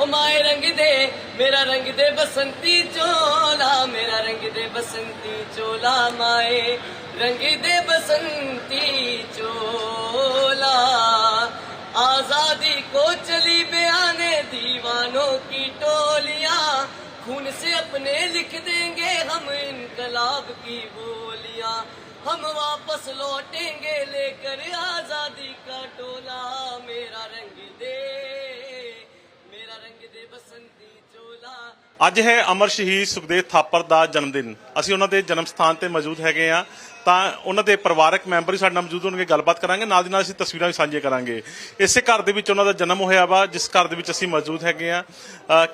ओ माए रंग दे, मेरा रंग दे बसंती चोला, मेरा रंग दे बसंती चोला माए, रंग दे बसंती चोला। आज़ादी को चली बयाने दीवानों की टोलिया, खून से अपने लिख देंगे हम इनकलाब की बोलिया। हम वापस लौटेंगे लेकर आज़ादी का टोला, मेरा रंग दे बसंती चोला ਅੱਜ ਹੈ ਅਮਰ ਸ਼ਹੀਦ ਸੁਖਦੇਵ ਥਾਪਰ ਦਾ ਜਨਮ ਦਿਨ ਅਸੀਂ ਉਹਨਾਂ ਦੇ ਜਨਮ ਸਥਾਨ ਤੇ ਮੌਜੂਦ ਹੈਗੇ ਆ ਤਾਂ ਉਹਨਾਂ ਦੇ ਪਰਿਵਾਰਕ ਮੈਂਬਰ ਵੀ ਸਾਡੇ ਨਾਲ ਮੌਜੂਦ ਹੋਣਗੇ ਗੱਲਬਾਤ ਕਰਾਂਗੇ। ਨਾਲ ਦੀ ਨਾਲ ਅਸੀਂ ਤਸਵੀਰਾਂ ਵੀ ਸਾਂਝੀਆਂ ਕਰਾਂਗੇ। ਇਸੇ ਘਰ ਦੇ ਵਿੱਚ ਉਹਨਾਂ ਦਾ ਜਨਮ ਹੋਇਆ ਵਾ ਜਿਸ ਘਰ ਦੇ ਵਿੱਚ ਅਸੀਂ ਮੌਜੂਦ ਹੈਗੇ ਆ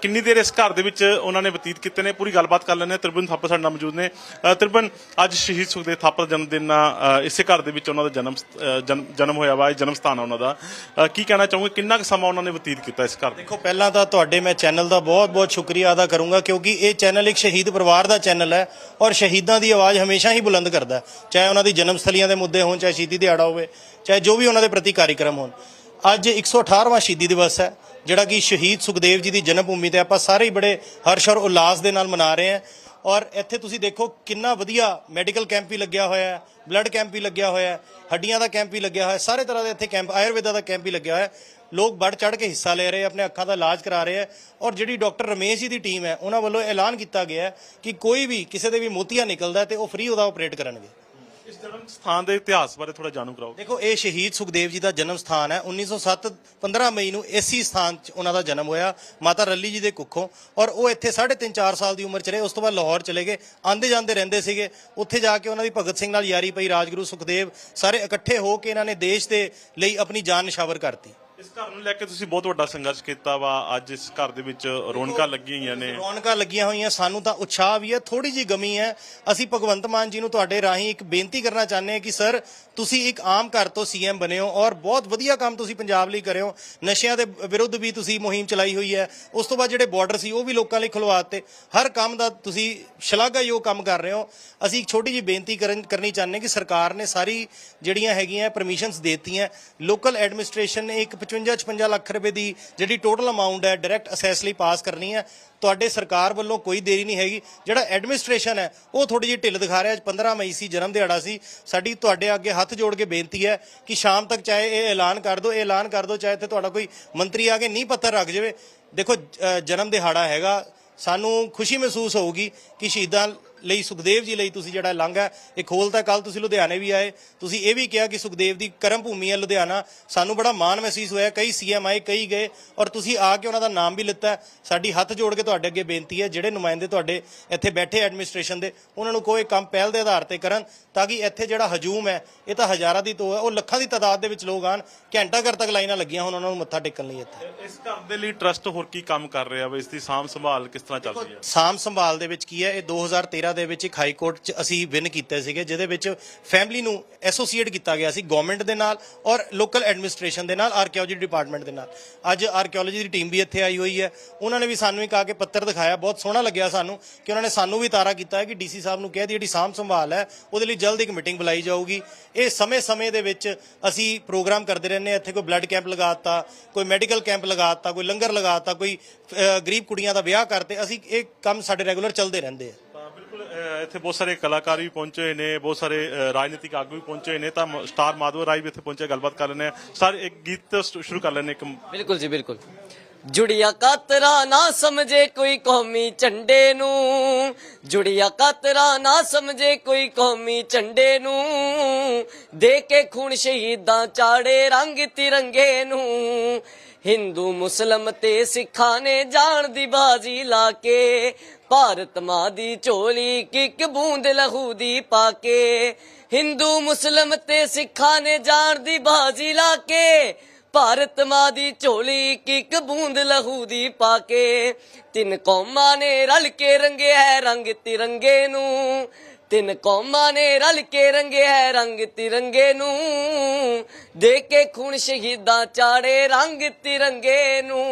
ਕਿੰਨੀ ਦੇਰ ਇਸ ਘਰ ਦੇ ਵਿੱਚ ਉਹਨਾਂ ਨੇ ਬਤੀਤ ਕੀਤੇ ਨੇ? ਪੂਰੀ ਗੱਲਬਾਤ ਕਰ ਲੈਂਦੇ ਹਾਂ। ਤ੍ਰਿਬਨ ਥਾਪਰ ਸਾਡੇ ਨਾਲ ਮੌਜੂਦ ਨੇ। ਅ, ਅੱਜ ਸ਼ਹੀਦ ਸੁਖਦੇਵ ਥਾਪਰ ਜਨਮ ਦਿਨ ਆ। ਇਸੇ ਘਰ ਦੇ ਵਿੱਚ ਉਹਨਾਂ ਦਾ ਜਨਮ ਜਨਮ- ਜਨਮ ਹੋਇਆ ਵਾ ਇਹ ਜਨਮ ਸਥਾਨ ਆ ਉਹਨਾਂ ਦਾ। ਕੀ ਕਹਿਣਾ ਚਾਹੋਗੇ? ਕਿੰਨਾ ਕੁ ਸਮਾਂ ਉਹਨਾਂ ਨੇ ਬਤੀਤ ਕੀਤਾ ਇਸ ਘਰ ਦੇਖੋ ਪਹਿਲਾਂ ਤਾਂ ਤੁਹਾਡੇ ਮੈਂ ਚੈਨਲ ਦਾ ਬਹੁਤ-ਬਹੁਤ ਸ਼ੁਕਰੀਆ ਅਦਾ ਕਰੂੰਗਾ ਕਿਉਂਕਿ ਇਹ ਚੈਨਲ ਇੱਕ ਸ਼ਹੀਦ ਪਰਿਵਾਰ ਦਾ ਚੈਨਲ ਹੈ ਔਰ ਸ਼ਹੀਦਾਂ ਦੀ ਆਵਾਜ਼ ਹਮੇਸ਼ਾ ਹੀ ਬੁਲੰਦ ਕਰਦਾ ਚਾਹੇ ਉਹਨਾਂ ਦੀ ਜਨਮ ਸਥਲੀਆਂ ਦੇ ਮੁੱਦੇ ਹੋਣ, ਚਾਹੇ ਸ਼ਹੀਦੀ ਦਿਹਾੜਾ ਹੋਵੇ, ਚਾਹੇ ਜੋ ਵੀ ਉਹਨਾਂ ਦੇ ਪ੍ਰਤੀ ਕਾਰਜਕ੍ਰਮ ਹੋਣ। ਅੱਜ 118ਵਾਂ ਸ਼ਹੀਦੀ ਦਿਵਸ ਹੈ, ਜਿਹੜਾ ਕਿ ਸ਼ਹੀਦ ਸੁਖਦੇਵ ਜੀ ਦੀ ਜਨਮ ਭੂਮੀ ਤੇ ਆਪਾਂ ਸਾਰੇ ਹੀ ਬੜੇ ਹਰਸ਼ ਔਰ ਉਲਾਸ ਦੇ ਨਾਲ ਮਨਾ ਰਹੇ ਹਾਂ। ਔਰ ਇੱਥੇ ਤੁਸੀਂ ਦੇਖੋ ਕਿੰਨਾ ਵਧੀਆ ਮੈਡੀਕਲ ਕੈਂਪ ਵੀ ਲੱਗਿਆ ਹੋਇਆ ਹੈ, ਬਲੱਡ ਕੈਂਪ ਵੀ ਲੱਗਿਆ ਹੋਇਆ ਹੈ, ਹੱਡੀਆਂ ਦਾ ਕੈਂਪ ਵੀ ਲੱਗਿਆ ਹੋਇਆ ਸਾਰੇ ਤਰ੍ਹਾਂ ਦੇ ਇੱਥੇ ਕੈਂਪ, ਆਯੁਰਵੇਦਾ ਦਾ ਕੈਂਪ ਵੀ ਲੱਗਿਆ ਹੋਇਆ ਲੋਕ ਵੱਧ ਚੜ ਕੇ ਹਿੱਸਾ ਲੈ ਰਹੇ ਆਪਣੇ ਅੱਖਾਂ ਦਾ ਇਲਾਜ ਕਰਾ ਰਹੇ ਹੈ ਔਰ ਜਿਹੜੀ ਡਾਕਟਰ ਰਮੇਸ਼ ਜੀ ਦੀ ਟੀਮ ਹੈ, ਉਹਨਾਂ ਵੱਲੋਂ ਐਲਾਨ ਕੀਤਾ ਗਿਆ ਕਿ ਕੋਈ ਵੀ ਕਿਸੇ ਦੇ ਵੀ ਮੋਤੀਆ ਨਿਕਲਦਾ ਹੈ ਤੇ ਉਹ ਫ੍ਰੀ ਉਹਦਾ ਆਪਰੇਟ ਕਰਨਗੇ। ਇਸ ਜਨਮ ਸਥਾਨ ਦੇ ਇਤਿਹਾਸ ਬਾਰੇ ਥੋੜਾ ਜਾਣੂ ਕਰਾਓ। ਦੇਖੋ, ਇਹ ਸ਼ਹੀਦ ਸੁਖਦੇਵ ਜੀ ਦਾ ਜਨਮ ਸਥਾਨ ਹੈ 1907 15 ਮਈ ਨੂੰ ਇਸੇ ਸਥਾਨ 'ਚ ਉਹਨਾਂ ਦਾ ਜਨਮ ਹੋਇਆ, ਮਾਤਾ ਰੱਲੀ ਜੀ ਦੇ ਕੁੱਖੋਂ। ਔਰ ਉਹ ਇੱਥੇ 3.5 4 ਸਾਲ ਦੀ ਉਮਰ 'ਚ ਰਹੇ ਉਸ ਤੋਂ ਬਾਅਦ ਲਾਹੌਰ ਚਲੇ ਗਏ ਆਂਦੇ ਜਾਂਦੇ ਰਹਿੰਦੇ ਸੀਗੇ। ਉੱਥੇ ਜਾ ਕੇ ਉਹਨਾਂ ਦੀ ਭਗਤ ਸਿੰਘ ਨਾਲ ਯਾਰੀ ਪਈ, ਰਾਜਗੁਰੂ ਸੁਖਦੇਵ ਸਾਰੇ ਇਕੱਠੇ ਹੋ ਕੇ ਇਹਨਾਂ ਨੇ ਦੇਸ਼ ਦੇ ਲਈ ਆਪਣੀ ਜਾਨ ਨਿਸ਼ਾਵਰ ਕਰਤੀ। ਇਸ ਘਰ ਨੂੰ ਲੈ ਕੇ ਤੁਸੀਂ ਬਹੁਤ ਵੱਡਾ ਸੰਘਰਸ਼ ਕੀਤਾ ਵਾ। ਅੱਜ ਇਸ ਘਰ ਦੇ ਵਿੱਚ ਰੌਣਕਾਂ ਲੱਗੀਆਂ ਹੋਈਆਂ ਨੇ। ਰੌਣਕਾਂ ਲੱਗੀਆਂ ਹੋਈਆਂ ਸਾਨੂੰ ਤਾਂ ਉਤਸ਼ਾਹ ਵੀ ਹੈ ਥੋੜੀ ਜੀ ਗਮੀ ਹੈ। ਅਸੀਂ ਭਗਵੰਤ ਮਾਨ ਜੀ ਨੂੰ ਤੁਹਾਡੇ ਰਾਹੀਂ ਇੱਕ ਬੇਨਤੀ ਕਰਨਾ ਚਾਹੁੰਦੇ ਹਾਂ ਕਿ ਸਰ ਤੁਸੀਂ ਇੱਕ ਆਮ ਘਰ ਤੋਂ ਸੀਐਮ ਬਣੇ ਹੋ ਔਰ ਬਹੁਤ ਵਧੀਆ ਕੰਮ ਤੁਸੀਂ ਪੰਜਾਬ ਲਈ ਕਰਿਓ ਨਸ਼ਿਆਂ ਦੇ ਵਿਰੁੱਧ ਵੀ ਤੁਸੀਂ ਮੁਹਿੰਮ ਚਲਾਈ ਹੋਈ ਹੈ। ਉਸ ਤੋਂ ਬਾਅਦ ਜਿਹੜੇ ਬਾਰਡਰ ਸੀ ਉਹ ਵੀ ਲੋਕਾਂ ਲਈ ਖੁਲਵਾਤੇ ਹਰ ਕੰਮ ਦਾ ਤੁਸੀਂ ਸ਼ਲਾਘਾਯੋਗ ਕੰਮ ਕਰ ਰਹੇ ਹੋ। ਅਸੀਂ ਇੱਕ ਛੋਟੀ ਜੀ ਬੇਨਤੀ ਕਰਨ ਚਾਹੁੰਦੇ ਹਾਂ ਕਿ ਸਰਕਾਰ ਨੇ ਸਾਰੀ ਜਿਹੜੀਆਂ ਹੈਗੀਆਂ ਪਰਮਿਸ਼ਨਸ ਦੇਤੀਆਂ। ਲੋਕਲ ਐਡਮਿਨਿਸਟ੍ਰੇਸ਼ਨ ਨੇ ਇੱਕ 55 56 ਲੱਖ ਰੁਪਏ ਦੀ ਜਿਹੜੀ ਟੋਟਲ ਅਮਾਉਂਟ ਹੈ ਡਾਇਰੈਕਟ ਅਸੈਸ ਲਈ ਪਾਸ ਕਰਨੀ ਹੈ। ਤੁਹਾਡੇ ਸਰਕਾਰ ਵੱਲੋਂ ਕੋਈ ਦੇਰੀ ਨਹੀਂ ਹੈਗੀ। ਜਿਹੜਾ ਐਡਮਿਨਿਸਟ੍ਰੇਸ਼ਨ ਹੈ, ਉਹ ਥੋੜੀ ਜਿਹੀ ਢਿੱਲ ਦਿਖਾ ਰਿਹਾ। ਅੱਜ 15 ਮਈ ਸੀ, ਜਨਮ ਦਿਹਾੜਾ ਸੀ। ਸਾਡੀ ਤੁਹਾਡੇ ਅੱਗੇ ਹੱਥ ਜੋੜ ਕੇ ਬੇਨਤੀ ਹੈ ਕਿ ਸ਼ਾਮ ਤੱਕ ਚਾਹੇ ਇਹ ਐਲਾਨ ਕਰ ਦਿਓ ਇਹ ਐਲਾਨ ਕਰ ਦਿਓ, ਚਾਹੇ ਤੇ ਤੁਹਾਡਾ ਕੋਈ ਮੰਤਰੀ ਆ ਕੇ ਨੀਂਹ ਪੱਥਰ ਰੱਖ ਜਾਵੇ। ਦੇਖੋ ਜਨਮ ਦਿਹਾੜਾ ਹੈਗਾ। ਸਾਨੂੰ ਖੁਸ਼ੀ ਮਹਿਸੂਸ ਹੋਊਗੀ ਕਿ ਸ਼ਹੀਦਾਂ ਲਈ ਸੁਖਦੇਵ ਜੀ ਲਈ ਤੁਸੀਂ ਜਿਹੜਾ ਲੰਘ ਹੈ ਇਹ ਖੋਲਤਾ ਕੱਲ ਤੁਸੀਂ ਲੁਧਿਆਣੇ ਵੀ ਆਏ। ਤੁਸੀਂ ਇਹ ਵੀ ਕਿਹਾ ਕਿ ਸੁਖਦੇਵ ਦੀ ਕਰਮ ਭੂਮੀ ਹੈ ਲੁਧਿਆਣਾ। ਸਾਨੂੰ ਬੜਾ ਮਾਣ ਮਹਿਸੂਸ ਹੋਇਆ ਕਈ ਸੀਐਮ ਆਏ ਕਈ ਗਏ ਔਰ ਤੁਸੀਂ ਆ ਕੇ ਉਹਨਾਂ ਦਾ ਨਾਮ ਵੀ ਲਿੱਤਾ। ਸਾਡੀ ਹੱਥ ਜੋੜ ਕੇ ਤੁਹਾਡੇ ਅੱਗੇ ਬੇਨਤੀ ਹੈ ਜਿਹੜੇ ਨੁਮਾਇੰਦੇ ਤੁਹਾਡੇ ਇੱਥੇ ਬੈਠੇ ਐਡਮਿਨਿਸਟ੍ਰੇਸ਼ਨ ਦੇ ਉਹਨਾਂ ਨੂੰ ਕੋਈ ਕੰਮ ਪਹਿਲ ਦੇ ਆਧਾਰ ਤੇ ਕਰਨ ਤਾਂ ਕਿ ਇੱਥੇ ਜਿਹੜਾ ਹਜੂਮ ਹੈ ਇਹ ਤਾਂ ਹਜ਼ਾਰਾਂ ਦੀ ਤੋ ਹੈ। ਉਹ ਲੱਖਾਂ ਦੀ ਤਾਦਾਦ ਦੇ ਵਿੱਚ ਲੋਕ ਆਣ ਘੰਟਾ ਘਰ ਤੱਕ ਲਾਈਨਾਂ ਲੱਗੀਆਂ ਹੁਣ ਉਹਨਾਂ ਨੂੰ ਮੱਥਾ ਟੇਕਣ ਲਈ ਇੱਥੇ। ਇਸ ਘਰ ਦੇ ਲਈ ਟਰਸਟ ਹੋਰ ਕੀ ਕੰਮ ਕਰ ਰਿਹਾ ਵਾ? ਇਸ ਦੀ ਸਾਂਭ ਸੰਭਾਲ ਕਿਸ ਤਰ੍ਹਾਂ ਚੱਲ ਰਹੀ ਹੈ ਸਾਮ ਸੰਭਾਲ ਦੇ ਵਿੱਚ ਕੀ ਹੈ? ਇਹ 2013 ਦੇ ਵਿੱਚ ਇੱਕ ਹਾਈ ਕੋਰਟ 'ਚ ਅਸੀਂ ਵਿਨ ਕੀਤੇ ਸੀਗੇ, ਜਿਹਦੇ ਵਿੱਚ ਫੈਮਿਲੀ ਨੂੰ ਐਸੋਸੀਏਟ ਕੀਤਾ ਗਿਆ ਸੀ ਗਵਰਨਮੈਂਟ ਦੇ ਨਾਲ ਔਰ ਲੋਕਲ ਐਡਮਿਨਿਸਟ੍ਰੇਸ਼ਨ ਦੇ ਨਾਲ ਆਰਕੀਓਲੋਜੀ ਡਿਪਾਰਟਮੈਂਟ ਦੇ ਨਾਲ। ਅੱਜ ਆਰਕੀਓਲੋਜੀ ਦੀ ਟੀਮ ਵੀ ਇੱਥੇ ਆਈ ਹੋਈ ਹੈ। ਉਹਨਾਂ ਨੇ ਵੀ ਸਾਨੂੰ ਇੱਕ ਆ ਕੇ ਪੱਤਰ ਦਿਖਾਇਆ, ਬਹੁਤ ਸੋਹਣਾ ਲੱਗਿਆ ਸਾਨੂੰ ਕਿ ਉਹਨਾਂ ਨੇ ਸਾਨੂੰ ਵੀ ਤਾਰਾ ਕੀਤਾ ਹੈ ਕਿ ਡੀਸੀ ਸਾਹਿਬ ਨੂੰ ਕਹਿ ਦੀ ਜਿਹੜੀ ਸਾਂਭ ਸੰਭਾਲ ਹੈ, ਉਹਦੇ ਲਈ ਜਲਦ ਇੱਕ ਮੀਟਿੰਗ ਬੁਲਾਈ ਜਾਊਗੀ। ਇਹ ਸਮੇਂ-ਸਮੇਂ ਦੇ ਵਿੱਚ ਅਸੀਂ ਪ੍ਰੋਗਰਾਮ ਕਰਦੇ ਰਹਿੰਦੇ ਹਾਂ। ਇੱਥੇ ਕੋਈ ਬਲੱਡ ਕੈਂਪ ਲਗਾਤਾ ਕੋਈ ਮੈਡੀਕਲ ਕੈਂਪ ਲਗਾਤਾ ਕੋਈ ਲੰਗਰ ਲਗਾਤਾ ਕੋਈ ਗਰੀਬ ਕੁੜੀਆਂ ਦਾ ਵਿਆਹ ਕਰਤੇ ਅਸੀਂ ਇਹ ਕੰਮ ਸਾਡੇ ਰੈਗੂਲਰ ਚੱਲਦੇ ਰਹਿੰਦੇ ਆ। ਇੱਥੇ ਬਹੁਤ ਸਾਰੇ ਕਲਾਕਾਰ ਵੀ ਪਹੁੰਚੇ ਹੋਏ ਨੇ, ਬਹੁਤ ਸਾਰੇ ਰਾਜਨੀਤਿਕ ਆਗੂ ਵੀ ਪਹੁੰਚੇ ਹੋਏ ਨੇ, ਤਾਂ ਸਟਾਰ ਮਾਧਵ ਰਾਏ ਵੀ ਇੱਥੇ ਪਹੁੰਚੇ, ਗੱਲਬਾਤ ਕਰ ਲੈਣੇ ਆ ਸਰ, ਇੱਕ ਗੀਤ ਸ਼ੁਰੂ ਕਰ ਲੈਣੇ ਇੱਕ ਬਿਲਕੁਲ ਜੀ, ਬਿਲਕੁਲ। ਜੁੜਿਆ ਕਾਤਰਾ ਨਾ ਸਮਝੇ ਕੋਈ ਕੌਮੀ ਝੰਡੇ ਨੂੰ। ਜੁੜੀਆ ਕਾਤਰਾ ਨਾ ਸਮਝੇ ਕੋਈ ਕੌਮੀ ਝੰਡੇ ਨੂੰ। ਦੇ ਕੇ ਖੂਨ ਸ਼ਹੀਦਾਂ ਚਾੜੇ ਰੰਗ ਤਿਰੰਗੇ ਨੂੰ। ਹਿੰਦੂ, ਮੁਸਲਮ ਤੇ ਸਿੱਖਾਂ ਨੇ ਜਾਣ ਦੀ ਬਾਜ਼ੀ ਲਾ ਕੇ, ਭਾਰਤ ਮਾਂ ਦੀ ਝੋਲੀ ਕਿੱਕ ਬੂੰਦ ਲਹੂ ਦੀ ਪਾ ਕੇ। ਹਿੰਦੂ, ਮੁਸਲਮ ਤੇ ਸਿੱਖਾਂ ਨੇ ਜਾਣ ਦੀ ਬਾਜ਼ੀ ਲਾ ਕੇ ਭਾਰਤ ਮਾਂ ਦੀ ਝੋਲੀ ਇੱਕ ਇੱਕ ਬੂੰਦ ਲਹੂ ਦੀ ਪਾ ਕੇ ਤਿੰਨ ਕੌਮਾਂ ਨੇ ਰਲ ਕੇ ਰੰਗਿਆ ਹੈ ਰੰਗ ਤਿਰੰਗੇ ਨੂੰ। ਤਿੰਨ ਕੌਮਾਂ ਨੇ ਰਲ ਕੇ ਰੰਗਿਆ ਹੈ ਰੰਗ ਤਿਰੰਗੇ ਨੂੰ। ਦੇ ਕੇ ਖੂਨ ਸ਼ਹੀਦਾਂ ਚਾੜੇ ਰੰਗ ਤਿਰੰਗੇ ਨੂੰ।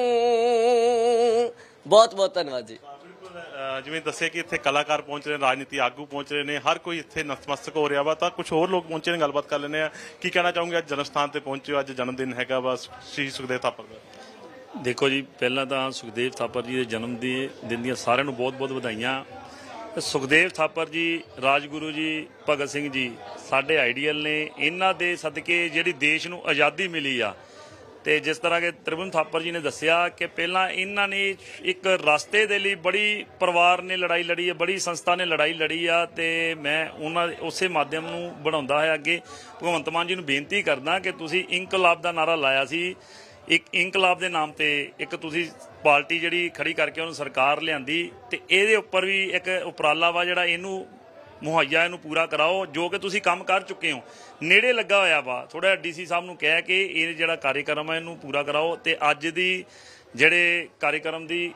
ਬਹੁਤ ਬਹੁਤ ਧੰਨਵਾਦ ਜੀ। ਜਿਵੇਂ ਦੱਸਿਆ ਕਿ ਇੱਥੇ ਕਲਾਕਾਰ ਪਹੁੰਚ ਰਹੇ ਨੇ, ਰਾਜਨੀਤੀ ਆਗੂ ਪਹੁੰਚ ਰਹੇ ਨੇ, ਹਰ ਕੋਈ ਇੱਥੇ ਨਤਮਸਤਕ ਹੋ ਰਿਹਾ ਵਾ, ਤਾਂ ਕੁਝ ਹੋਰ ਲੋਕ ਪਹੁੰਚੇ ਨੇ, ਗੱਲਬਾਤ ਕਰ ਲੈਂਦੇ ਆ ਕੀ ਕਹਿਣਾ ਚਾਹੋਗੇ? ਅੱਜ ਜਨਮ ਸਥਾਨ ਤੇ ਪਹੁੰਚੇ ਹੋ, ਅੱਜ ਜਨਮ ਦਿਨ ਹੈਗਾ ਵਾ, ਸ਼੍ਰੀ ਸੁਖਦੇਵ ਥਾਪਰ ਦਾ। ਦੇਖੋ ਜੀ, ਪਹਿਲਾਂ ਤਾਂ ਸੁਖਦੇਵ ਥਾਪਰ ਜੀ ਦੇ ਜਨਮ ਦੀ ਦਿਨ ਦੀਆਂ ਸਾਰਿਆਂ ਨੂੰ ਬਹੁਤ-ਬਹੁਤ ਵਧਾਈਆਂ। ਸੁਖਦੇਵ ਥਾਪਰ ਜੀ, ਰਾਜਗੁਰੂ ਜੀ, ਭਗਤ ਸਿੰਘ ਜੀ, ਸਾਡੇ ਆਈਡੀਅਲ ਨੇ, ਇਹਨਾਂ ਦੇ ਸਦਕੇ ਜਿਹੜੀ ਦੇਸ਼ ਨੂੰ ਆਜ਼ਾਦੀ ਮਿਲੀ ਆ ਤੇ ਜਿਸ ਤਰ੍ਹਾਂ ਕਿ ਤ੍ਰਿਭੁਵਨ ਥਾਪਰ ਜੀ ਨੇ ਦੱਸਿਆ ਕਿ ਪਹਿਲਾਂ ਇਹਨਾਂ ਨੇ ਇੱਕ ਰਸਤੇ ਦੇ ਲਈ ਬੜੀ ਪਰਿਵਾਰ ਨੇ ਲੜਾਈ ਲੜੀ ਹੈ, ਬੜੀ ਸੰਸਥਾ ਨੇ ਲੜਾਈ ਲੜੀ ਆ ਤੇ ਮੈਂ ਉਹਨਾਂ ਉਸੇ ਮਾਧਿਅਮ ਨੂੰ ਬਣਾਉਂਦਾ ਹੈ ਅੱਗੇ ਭਗਵੰਤ ਮਾਨ ਜੀ ਨੂੰ ਬੇਨਤੀ ਕਰਦਾ ਕਿ ਤੁਸੀਂ ਇਨਕਲਾਬ ਦਾ ਨਾਰਾ ਲਾਇਆ ਸੀ। ਇੱਕ ਇਨਕਲਾਬ ਦੇ ਨਾਮ ਤੇ ਇੱਕ ਤੁਸੀਂ ਪਾਰਟੀ ਜਿਹੜੀ ਖੜੀ ਕਰਕੇ ਉਹਨੂੰ ਸਰਕਾਰ ਲਿਆਂਦੀ ਤੇ ਇਹਦੇ ਉੱਪਰ ਵੀ ਇੱਕ ਉਪਰਾਲਾ ਵਾ ਜਿਹੜਾ ਇਹਨੂੰ ਮੁਹੱਈਆ ਇਹਨੂੰ ਪੂਰਾ ਕਰਾਓ, ਜੋ ਕਿ ਤੁਸੀਂ ਕੰਮ ਕਰ ਚੁੱਕੇ ਹੋ। ਨੇੜੇ ਲੱਗਾ ਹੋਇਆ ਵਾ। ਥੋੜਾ ਡੀਸੀ ਸਾਹਿਬ ਨੂੰ ਕਹਿ ਕੇ ਇਹ ਜਿਹੜਾ ਕਾਰਜਕ੍ਰਮ ਹੈ ਇਹਨੂੰ ਪੂਰਾ ਕਰਾਓ ਤੇ ਅੱਜ ਦੀ ਜਿਹੜੇ ਕਾਰਜਕ੍ਰਮ ਦੀ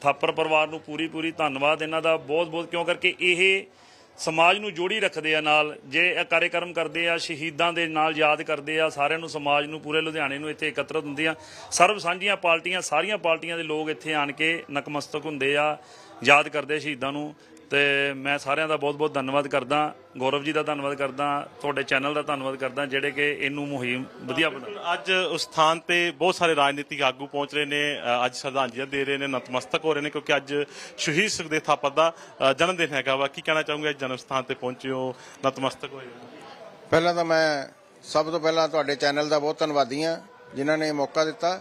ਥਾਪਰ ਪਰਿਵਾਰ ਨੂੰ ਪੂਰੀ ਪੂਰੀ ਧੰਨਵਾਦ ਇਹਨਾਂ ਦਾ ਬਹੁਤ ਬਹੁਤ, ਕਿਉਂ ਕਰਕੇ ਇਹ ਸਮਾਜ ਨੂੰ ਜੋੜੀ ਰੱਖਦੇ ਆ ਨਾਲ। ਜੇ ਇਹ ਕਾਰਜਕ੍ਰਮ ਕਰਦੇ ਆ, ਸ਼ਹੀਦਾਂ ਦੇ ਨਾਲ ਯਾਦ ਕਰਦੇ ਆ, ਸਾਰਿਆਂ ਨੂੰ ਸਮਾਜ ਨੂੰ ਪੂਰੇ ਲੁਧਿਆਣੇ ਨੂੰ ਇੱਥੇ ਇਕੱਤਰਤ ਹੁੰਦੀਆਂ ਸਰਬ ਸਾਂਝੀਆਂ ਪਾਰਟੀਆਂ, ਸਾਰੀਆਂ ਪਾਰਟੀਆਂ ਦੇ ਲੋਕ ਇੱਥੇ ਆਣ ਕੇ ਨਕਮਸਤਕ ਹੁੰਦੇ ਆ, ਯਾਦ ਕਰਦੇ ਆ ਸ਼ਹੀਦਾਂ ਨੂੰ। ਤੇ ਮੈਂ ਸਾਰਿਆਂ ਦਾ ਬਹੁਤ ਬਹੁਤ ਧੰਨਵਾਦ ਕਰਦਾ ਗੌਰਵ ਜੀ ਦਾ ਧੰਨਵਾਦ ਕਰਦਾ ਤੁਹਾਡੇ ਚੈਨਲ ਦਾ ਧੰਨਵਾਦ ਕਰਦਾ ਜਿਹੜੇ ਕਿ ਇਹਨੂੰ ਮੁਹਿੰਮ ਵਧੀਆ ਬਣਾ ਅੱਜ ਉਸ ਸਥਾਨ ਤੇ ਬਹੁਤ ਸਾਰੇ ਰਾਜਨੀਤਿਕ ਆਗੂ ਪਹੁੰਚ ਰਹੇ ਨੇ ਅੱਜ ਸ਼ਰਧਾਂਜਲੀਆਂ ਦੇ ਰਹੇ ਨੇ ਨਤਮਸਤਕ ਹੋ ਰਹੇ ਨੇ ਕਿਉਂਕਿ ਅੱਜ ਸ਼ਹੀਦ ਸੁਖਦੇਵ ਥਾਪਰ ਦਾ ਜਨਮ ਦਿਨ ਹੈਗਾ ਵਾ। ਕੀ ਕਹਿਣਾ ਚਾਹੋਗੇ? ਅੱਜ ਜਨਮ ਸਥਾਨ ਤੇ ਪਹੁੰਚੇ ਹੋ ਨਤਮਸਤਕ ਹੋਏ ਪਹਿਲਾਂ ਤਾਂ ਮੈਂ ਸਭ ਤੋਂ ਪਹਿਲਾਂ ਤੁਹਾਡੇ ਚੈਨਲ ਦਾ ਬਹੁਤ ਧੰਨਵਾਦੀ ਹਾਂ ਜਿਨ੍ਹਾਂ ਨੇ ਮੌਕਾ ਦਿੱਤਾ।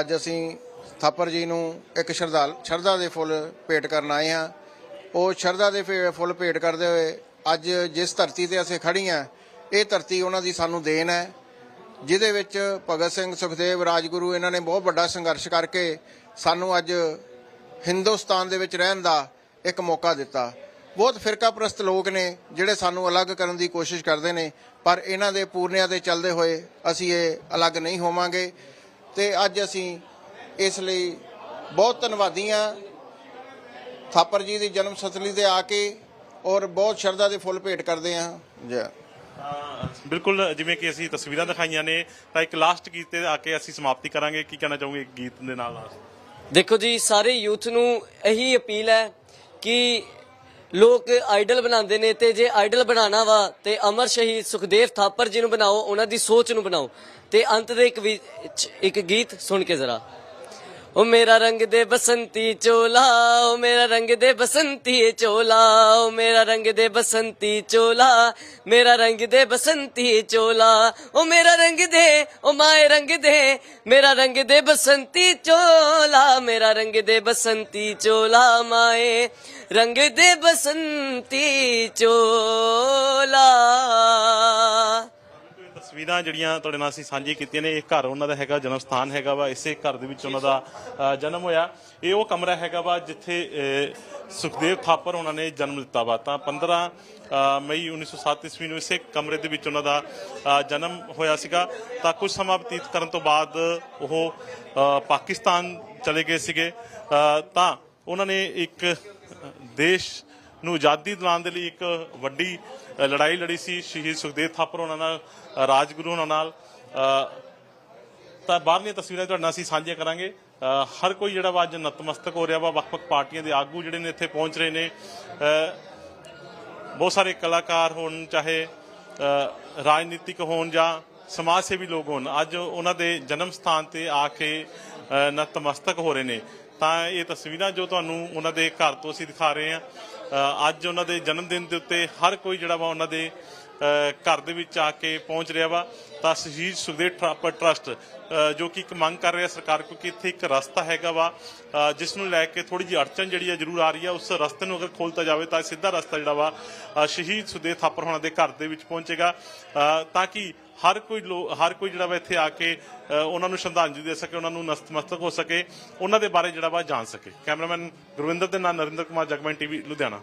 ਅੱਜ ਅਸੀਂ ਥਾਪਰ ਜੀ ਨੂੰ ਇੱਕ ਸ਼ਰਧਾ ਸ਼ਰਧਾ ਦੇ ਫੁੱਲ ਭੇਟ ਕਰਨ ਆਏ ਹਾਂ। ਉਹ ਸ਼ਰਧਾ ਦੇ ਫੇ- ਫੁੱਲ ਭੇਟ ਕਰਦੇ ਹੋਏ ਅੱਜ ਜਿਸ ਧਰਤੀ ਤੇ ਅਸੀਂ ਖੜੀ ਹਾਂ ਇਹ ਧਰਤੀ ਉਹਨਾਂ ਦੀ ਸਾਨੂੰ ਦੇਣ ਹੈ, ਜਿਹਦੇ ਵਿੱਚ ਭਗਤ ਸਿੰਘ ਸੁਖਦੇਵ ਰਾਜਗੁਰੂ ਇਹਨਾਂ ਨੇ ਬਹੁਤ ਵੱਡਾ ਸੰਘਰਸ਼ ਕਰਕੇ ਸਾਨੂੰ ਅੱਜ ਹਿੰਦੁਸਤਾਨ ਦੇ ਵਿੱਚ ਰਹਿਣ ਦਾ ਇੱਕ ਮੌਕਾ ਦਿੱਤਾ। ਬਹੁਤ ਫਿਰਕਾ ਪ੍ਰਸਤ ਲੋਕ ਨੇ ਜਿਹੜੇ ਸਾਨੂੰ ਅਲੱਗ ਕਰਨ ਦੀ ਕੋਸ਼ਿਸ਼ ਕਰਦੇ ਨੇ, ਪਰ ਇਹਨਾਂ ਦੇ ਪੂਰਨਿਆਂ ਦੇ ਚੱਲਦੇ ਹੋਏ ਅਸੀਂ ਇਹ ਅਲੱਗ ਨਹੀਂ ਹੋਵਾਂਗੇ ਤੇ ਅੱਜ ਅਸੀਂ ਇਸ ਲਈ ਬਹੁਤ ਧੰਨਵਾਦੀ ਹਾਂ। ਥਾਪਰ ਜੀ ਦੀ ਜਨਮ ਸਥਲੀ ਤੇ ਆ ਕੇ ਔਰ ਬਹੁਤ ਸ਼ਰਧਾ ਦੇ ਫੁੱਲ ਭੇਟ ਕਰਦੇ ਹਾਂ। ਜੈ। ਬਿਲਕੁਲ ਜਿਵੇਂ ਕਿ ਅਸੀਂ ਤਸਵੀਰਾਂ ਦਿਖਾਈਆਂ ਨੇ ਤਾਂ ਇੱਕ ਲਾਸਟ ਗੀਤ ਤੇ ਆ ਕੇ ਅਸੀਂ ਸਮਾਪਤੀ ਕਰਾਂਗੇ। ਕੀ ਕਹਿਣਾ ਚਾਹੋਗੇ ਇੱਕ ਗੀਤ ਦੇ ਨਾਲ ਦੇਖੋ ਜੀ ਸਾਰੇ ਯੂਥ ਨੂੰ ਇਹੀ ਅਪੀਲ ਹੈ ਕਿ ਲੋਕ ਆਈਡਲ ਬਣਾਉਂਦੇ ਨੇ ਤੇ ਜੇ ਆਈਡਲ ਬਣਾਉਣਾ ਵਾ ਤੇ ਅਮਰ ਸ਼ਹੀਦ ਸੁਖਦੇਵ ਥਾਪਰ ਜੀ ਨੂੰ ਬਣਾਓ ਉਹਨਾਂ ਦੀ ਸੋਚ ਨੂੰ ਬਣਾਓ। ਤੇ ਅੰਤ ਦੇ ਇੱਕ ਇੱਕ ਗੀਤ ਸੁਣ ਕੇ ਜ਼ਰਾ। ਓ ਮੇਰਾ ਰੰਗ ਦੇ ਬਸੰਤੀ ਚੋਲਾ, ਓ ਮੇਰਾ ਰੰਗ ਦੇ ਬਸੰਤੀ ਚੋਲਾ, ਓ ਮੇਰਾ ਰੰਗ ਦੇ ਬਸੰਤੀ ਚੋਲਾ, ਮੇਰਾ ਰੰਗ ਦੇ ਬਸੰਤੀ ਚੋਲਾ, ਓ ਮੇਰਾ ਰੰਗ ਦੇ, ਓ ਮਾਏ ਰੰਗ ਦੇ, ਮੇਰਾ ਰੰਗ ਦੇ ਬਸੰਤੀ ਚੋਲਾ, ਮੇਰਾ ਰੰਗ ਦੇ ਬਸੰਤੀ ਚੋਲਾ, ਮਾਏ ਰੰਗ ਦੇ ਬਸੰਤੀ ਚੋਲਾ। ਤਸਵੀਰਾਂ ਜਿਹੜੀਆਂ ਤੁਹਾਡੇ ਨਾਲ ਅਸੀਂ ਸਾਂਝੀ ਕੀਤੀਆਂ ਨੇ ਇਹ ਘਰ ਉਹਨਾਂ ਦਾ ਹੈਗਾ ਜਨਮ ਸਥਾਨ ਹੈਗਾ ਵਾ ਇਸੇ ਘਰ ਦੇ ਵਿੱਚ ਉਹਨਾਂ ਦਾ ਜਨਮ ਹੋਇਆ। ਇਹ ਉਹ ਕਮਰਾ ਹੈਗਾ ਵਾ ਜਿੱਥੇ ਸੁਖਦੇਵ ਥਾਪਰ ਉਹਨਾਂ ਨੇ ਜਨਮ ਲਿੱਤਾ ਵਾ। ਤਾਂ 15 ਅ, ਮਈ 1907 ਈਸਵੀ ਨੂੰ ਇਸੇ ਕਮਰੇ ਦੇ ਵਿੱਚ ਉਹਨਾਂ ਦਾ ਜਨਮ ਹੋਇਆ ਸੀਗਾ। ਤਾਂ ਕੁਝ ਸਮਾਂ ਬਤੀਤ ਕਰਨ ਤੋਂ ਬਾਅਦ ਉਹ ਪਾਕਿਸਤਾਨ ਚਲੇ ਗਏ ਸੀਗੇ। ਤਾਂ ਉਹਨਾਂ ਨੇ ਇੱਕ ਦੇਸ਼ ਨੂੰ ਆਜ਼ਾਦੀ ਦਿਲਾਉਣ ਦੇ ਲਈ ਇੱਕ ਵੱਡੀ ਲੜਾਈ ਲੜੀ ਸੀ, ਸ਼ਹੀਦ ਸੁਖਦੇਵ ਥਾਪਰ ਉਹਨਾਂ ਨਾਲ ਰਾਜਗੁਰੂ ਉਹਨਾਂ ਨਾਲ। ਤਾਂ ਬਾਹਰਲੀਆਂ ਤਸਵੀਰਾਂ ਤੁਹਾਡੇ ਨਾਲ ਅਸੀਂ ਸਾਂਝੀਆਂ ਕਰਾਂਗੇ। ਹਰ ਕੋਈ ਜਿਹੜਾ ਵਾ ਅੱਜ ਨਤਮਸਤਕ ਹੋ ਰਿਹਾ ਵਾ, ਵੱਖ-ਵੱਖ ਪਾਰਟੀਆਂ ਦੇ ਆਗੂ ਜਿਹੜੇ ਨੇ ਇੱਥੇ ਪਹੁੰਚ ਰਹੇ ਨੇ। ਬਹੁਤ ਸਾਰੇ ਕਲਾਕਾਰ ਹੋਣ, ਚਾਹੇ ਰਾਜਨੀਤਿਕ ਹੋਣ ਜਾਂ ਸਮਾਜ ਸੇਵੀ ਲੋਕ ਹੋਣ, ਅੱਜ ਉਹਨਾਂ ਦੇ ਜਨਮ ਸਥਾਨ ਤੇ ਆ ਕੇ ਨਤਮਸਤਕ ਹੋ ਰਹੇ ਨੇ। ਤਾਂ ਇਹ ਤਸਵੀਰਾਂ ਜੋ ਤੁਹਾਨੂੰ ਉਹਨਾਂ ਦੇ ਘਰ ਤੋਂ ਅਸੀਂ ਦਿਖਾ ਰਹੇ ਹਾਂ। ਅੱਜ ਉਹਨਾਂ ਦੇ ਜਨਮ ਦਿਨ ਦੇ ਉੱਤੇ ਹਰ ਕੋਈ ਜਿਹੜਾ ਵਾ ਉਹਨਾਂ ਦੇ ਘਰ ਦੇ ਵਿੱਚ ਆ ਕੇ ਪਹੁੰਚ ਰਿਹਾ ਵਾ। ਤਾਂ ਸ਼ਹੀਦ ਸੁਖਦੇਵ ਥਾਪਰ ਟਰਸਟ ਜੋ ਕਿ ਇੱਕ ਮੰਗ ਕਰ ਰਿਹਾ ਸਰਕਾਰ ਕਿਉਂਕਿ ਇੱਥੇ ਇੱਕ ਰਸਤਾ ਹੈਗਾ ਵਾ ਜਿਸ ਨੂੰ ਲੈ ਕੇ ਥੋੜੀ ਜਿਹੀ ਅੜਚਨ ਜਿਹੜੀ ਹੈ ਜ਼ਰੂਰ ਆ ਰਹੀ ਹੈ ਉਸ ਰਸਤੇ ਨੂੰ ਅਗਰ ਖੋਲਤਾ ਜਾਵੇ ਤਾਂ ਸਿੱਧਾ ਰਸਤਾ ਜਿਹੜਾ ਵਾ ਸ਼ਹੀਦ ਸੁਖਦੇਵ ਥਾਪਰ ਹੋਣਾ ਦੇ ਘਰ ਦੇ ਵਿੱਚ ਪਹੁੰਚੇਗਾ। ਤਾਂ ਕਿ ਹਰ ਕੋਈ ਲੋ- ਹਰ ਕੋਈ ਜਿਹੜਾ ਵਾ ਇੱਥੇ ਆ ਕੇ ਉਹਨਾਂ ਨੂੰ ਸ਼ਰਧਾਂਜਲੀ ਦੇ ਸਕੇ, ਉਹਨਾਂ ਨੂੰ ਨਤਮਸਤਕ ਹੋ ਸਕੇ, ਉਹਨਾਂ ਦੇ ਬਾਰੇ ਜਿਹੜਾ ਵਾ ਜਾਣ ਸਕੇ। ਕੈਮਰਾਮੈਨ ਗੁਰਵਿੰਦਰ ਦੇ ਨਾਲ ਨਰਿੰਦਰ ਕੁਮਾਰ, ਜਗਮਨ ਟੀਵੀ, ਲੁਧਿਆਣਾ।